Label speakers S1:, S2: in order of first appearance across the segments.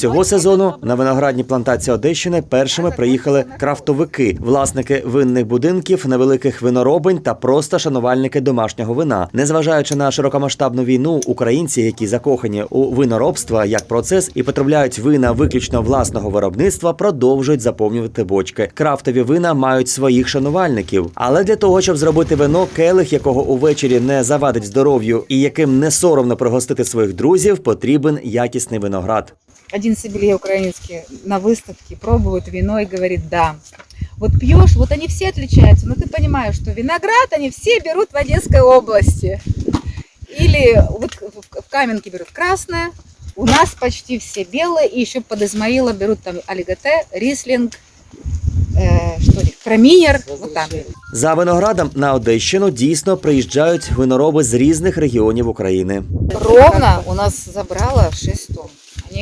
S1: Цього сезону на виноградні плантації Одещини першими приїхали крафтовики, власники винних будинків, невеликих виноробень та просто шанувальники домашнього вина. Незважаючи на широкомасштабну війну, українці, які закохані у виноробство як процес і потребляють вина виключно власного виробництва, продовжують заповнювати бочки. Крафтові вина мають своїх шанувальників. Але для того, щоб зробити вино, келих, якого увечері не завадить здоров'ю і яким не соромно пригостити своїх друзів, потрібен якісний виноград
S2: один сибирь украинский на выставке пробует вино и говорит, да, вот пьешь, вот они все отличаются, но ты понимаешь, что виноград они все берут в Одесской области. Или вот в в Каменке берут красное, у нас почти все белые, и еще под Измаила берут там Алигате, Рислинг, э, что ли, Краминер, вот так.
S1: За виноградом на Одещину дійсно приїжджають винороби з різних регіонів України.
S2: Ровно у нас забрало 6 тонн.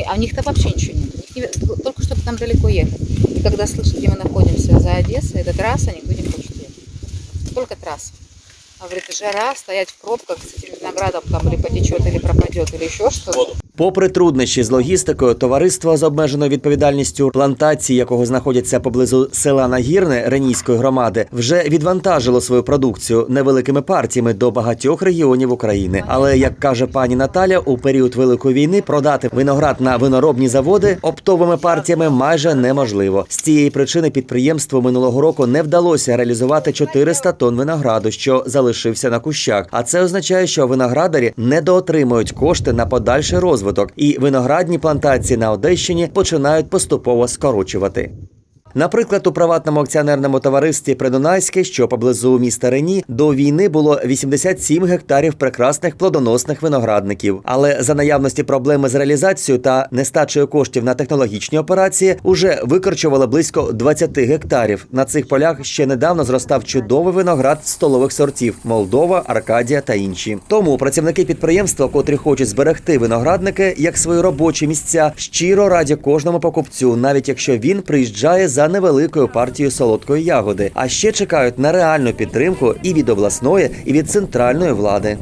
S2: А у них-то вообще ничего нет. У них не- только чтобы там далеко ехать. И когда слышат, где мы находимся за Одессой, это трасса, никто не хочет ехать. Только трасса. А говорит, жара, стоять в пробках с этим виноградом там или потечет, или пропадет, или еще что-то.
S1: Попри труднощі з логістикою, товариство з обмеженою відповідальністю плантації, якого знаходяться поблизу села Нагірне Ренійської громади, вже відвантажило свою продукцію невеликими партіями до багатьох регіонів України. Але як каже пані Наталя, у період великої війни продати виноград на виноробні заводи оптовими партіями майже неможливо. З цієї причини підприємству минулого року не вдалося реалізувати 400 тонн винограду, що залишився на кущах. А це означає, що виноградарі недоотримують кошти на подальший розвиток, і виноградні плантації на Одещині починають поступово скорочувати. Наприклад, у приватному акціонерному товаристві Придунайське, що поблизу міста Рені, до війни було 87 гектарів прекрасних плодоносних виноградників. Але за наявності проблеми з реалізацією та нестачею коштів на технологічні операції уже викорчували близько 20 гектарів. На цих полях ще недавно зростав чудовий виноград столових сортів Молдова, Аркадія та інші. Тому працівники підприємства, котрі хочуть зберегти виноградники як свої робочі місця, щиро раді кожному покупцю, навіть якщо він приїжджає за невеликою партією солодкої ягоди. А ще чекають на реальну підтримку і від обласної, і від центральної влади.